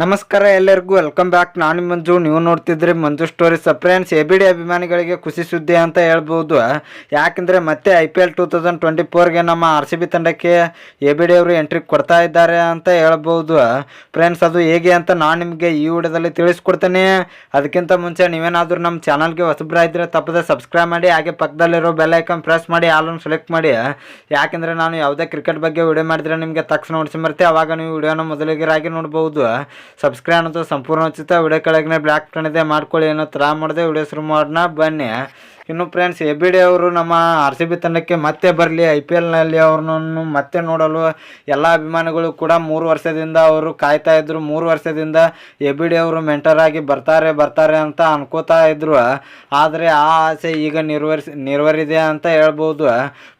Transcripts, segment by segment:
ನಮಸ್ಕಾರ ಎಲ್ಲರಿಗೂ welcome back ನಾನು ಮಂಜು, ನೀವು ನೋಡ್ತಿದ್ರಿ Manju stories friends A B D ಅಭಿಮಾನಿಗಳಿಗೆ ಖುಷಿ ಸುದ್ದಿ ಅಂತ ಹೇಳ್ಬೋದು. ಯಾಕಂದರೆ ಮತ್ತೆ I P L two thousand twenty ಫೋರ್ಗೆ ನಮ್ಮ ಆರ್ ಸಿ ಬಿ ತಂಡಕ್ಕೆ ಎ ಬಿ ಡಿ ಅವರು ಎಂಟ್ರಿ ಕೊಡ್ತಾ ಇದ್ದಾರೆ ಅಂತ ಹೇಳ್ಬೋದು. ಫ್ರೆಂಡ್ಸ್ ಅದು ಹೇಗೆ ಅಂತ ನಾನು ನಿಮಗೆ ಈ ವಿಡಿಯೋದಲ್ಲಿ ತಿಳಿಸ್ಕೊಡ್ತೇನೆ. ಅದಕ್ಕಿಂತ ಮುಂಚೆ ನೀವೇನಾದರೂ ನಮ್ಮ ಚಾನಲ್ಗೆ ಹೊಸಬ್ರ ಇದ್ದರೆ ತಪ್ಪದೆ ಸಬ್ಸ್ಕ್ರೈಬ್ ಮಾಡಿ, ಹಾಗೆ ಪಕ್ಕದಲ್ಲಿರೋ ಬೆಲ್ ಐಕನ್ ಪ್ರೆಸ್ ಮಾಡಿ ಆಲನ್ನು ಸೆಲೆಕ್ಟ್ ಮಾಡಿ. ಯಾಕೆಂದರೆ ನಾನು ಯಾವುದೇ ಕ್ರಿಕೆಟ್ ಬಗ್ಗೆ ವಿಡಿಯೋ ಮಾಡಿದರೆ ನಿಮಗೆ ತಕ್ಷಣ ನೋಡಿಸಿ ಬರ್ತೀವಿ ಅವಾಗ ನೀವು ವಿಡಿಯೋನ ಮೊದಲಿಗರಾಗಿ ನೋಡ್ಬೋದು. ಸಬ್ಸ್ಕ್ರೈಬ್ ಅನ್ನೋದು ಸಂಪೂರ್ಣ ಉಚಿತ. ವಿಡಿಯೋ ಕೆಳಗಿನ ಬ್ಲ್ಯಾಕ್ ಇದೆ. ಮಾಡ್ಕೊಳ್ಳಿ ಅನ್ನೋ ಥರ ಮಾಡಿದೆ. ವಿಡಿಯೋ ಶುರು ಮಾಡೋಣ. ಬನ್ನಿ. ಇನ್ನು ಫ್ರೆಂಡ್ಸ್ ಎ ಬಿ ಡಿ ಅವರು ನಮ್ಮ ಆರ್ ಸಿ ಬಿ ತಂಡಕ್ಕೆ ಮತ್ತೆ ಬರಲಿ, ಐ ಪಿ ಎಲ್ನಲ್ಲಿ ಅವ್ರನ್ನು ಮತ್ತೆ ನೋಡಲು ಎಲ್ಲ ಅಭಿಮಾನಿಗಳು ಕೂಡ ಮೂರು ವರ್ಷದಿಂದ ಅವರು ಕಾಯ್ತಾ ಇದ್ರು. ಮೂರು ವರ್ಷದಿಂದ ಎ ಬಿ ಡಿ ಅವರು ಮೆಂಟರ್ ಆಗಿ ಬರ್ತಾರೆ ಬರ್ತಾರೆ ಅಂತ ಅನ್ಕೋತಾ ಇದ್ರು. ಆದರೆ ಆ ಆಸೆ ಈಗ ನೆರವೇರಿಸಿ, ನಿರ್ವರಿದೆ ಅಂತ ಹೇಳ್ಬೋದು.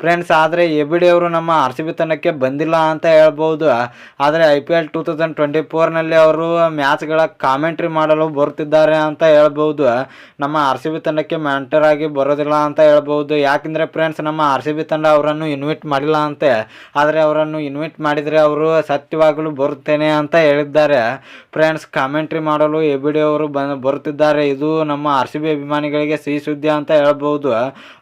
ಫ್ರೆಂಡ್ಸ್ ಆದರೆ ಎ ಬಿ ಡಿ ಅವರು ನಮ್ಮ ಆರ್ ಸಿ ಬಿ ತಂಡಕ್ಕೆ ಬಂದಿಲ್ಲ ಅಂತ ಹೇಳ್ಬೋದು. ಆದರೆ I P L two thousand twenty ಫೋರ್ನಲ್ಲಿ ಅವರು ಮ್ಯಾಚ್ಗಳ ಕಾಮೆಂಟ್ರಿ ಮಾಡಲು ಬರುತ್ತಿದ್ದಾರೆ ಅಂತ ಹೇಳ್ಬೋದು. ನಮ್ಮ ಆರ್ ಸಿ ಬಿ ತಂಡಕ್ಕೆ ಮೆಂಟರ್ ಆಗಿ ಬರೋದಿಲ್ಲ ಅಂತ ಹೇಳ್ಬೋದು. ಯಾಕಂದರೆ ಫ್ರೆಂಡ್ಸ್ ನಮ್ಮ ಆರ್ ಸಿ ಬಿ ತಂಡ ಅವರನ್ನು ಇನ್ವೈಟ್ ಮಾಡಿಲ್ಲ ಅಂತೆ. ಆದರೆ ಅವರನ್ನು ಇನ್ವೈಟ್ ಮಾಡಿದರೆ ಅವರು ಸತ್ಯವಾಗಲು ಬರುತ್ತೇನೆ ಅಂತ ಹೇಳಿದ್ದಾರೆ. ಫ್ರೆಂಡ್ಸ್ ಕಾಮೆಂಟ್ರಿ ಮಾಡಲು ಎ ಬಿ ಡಿ ಅವರು ಬಂದು ಬರುತ್ತಿದ್ದಾರೆ. ಇದು ನಮ್ಮ ಆರ್ ಸಿ ಬಿ ಅಭಿಮಾನಿಗಳಿಗೆ ಸಿಹಿ ಸುದ್ದಿ ಅಂತ ಹೇಳ್ಬೋದು.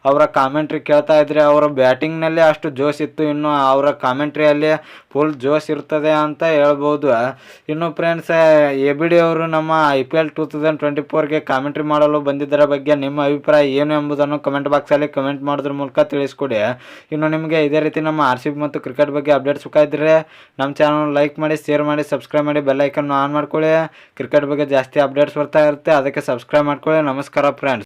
ಅವರ ಕಾಮೆಂಟ್ರಿ ಕೇಳ್ತಾ ಇದ್ದರೆ ಅವರ ಬ್ಯಾಟಿಂಗ್ನಲ್ಲಿ ಅಷ್ಟು ಜೋಶ್ ಇತ್ತು. ಇನ್ನು ಅವರ ಕಾಮೆಂಟ್ರಿಯಲ್ಲಿ ಫುಲ್ ಜೋಶ್ ಇರ್ತದೆ ಅಂತ ಹೇಳ್ಬೋದು. ಇನ್ನು ಫ್ರೆಂಡ್ಸ್ ಎ ಬಿ ಡಿ ಅವರು ನಮ್ಮ I P L two thousand twenty ಫೋರ್ಗೆ commentary ಮಾಡಲು ಬಂದಿದ್ದರ ಬಗ್ಗೆ ನಿಮ್ಮ ಅಭಿಪ್ರಾಯ ಏನು ಎಂಬುದನ್ನು ಕಮೆಂಟ್ ಬಾಕ್ಸಲ್ಲಿ ಕಮೆಂಟ್ ಮಾಡೋದ್ರ ಮೂಲಕ ತಿಳಿಸ್ಕೊಡಿ. ಇನ್ನು ನಿಮಗೆ ಇದೇ ರೀತಿ ನಮ್ಮ ಆರ್ ಸಿ ಮತ್ತು ಕ್ರಿಕೆಟ್ ಬಗ್ಗೆ ಅಪ್ಡೇಟ್ಸ್ ಬೇಕಾಗಿದ್ದರೆ ನಮ್ಮ ಚಾನಲ್ ಲೈಕ್ ಮಾಡಿ ಶೇರ್ ಮಾಡಿ ಸಬ್ಸ್ಕ್ರೈಬ್ ಮಾಡಿ ಬೆಲ್ಲೈಕನ್ನು ಆನ್ ಮಾಡ್ಕೊಳ್ಳಿ. ಕ್ರಿಕೆಟ್ ಬಗ್ಗೆ ಜಾಸ್ತಿ ಅಪ್ಡೇಟ್ಸ್ ಬರ್ತಾ ಇರುತ್ತೆ. ಅದಕ್ಕೆ ಸಬ್ಸ್ಕ್ರೈಬ್ ಮಾಡ್ಕೊಳ್ಳಿ. ನಮಸ್ಕಾರ ಫ್ರೆಂಡ್ಸ್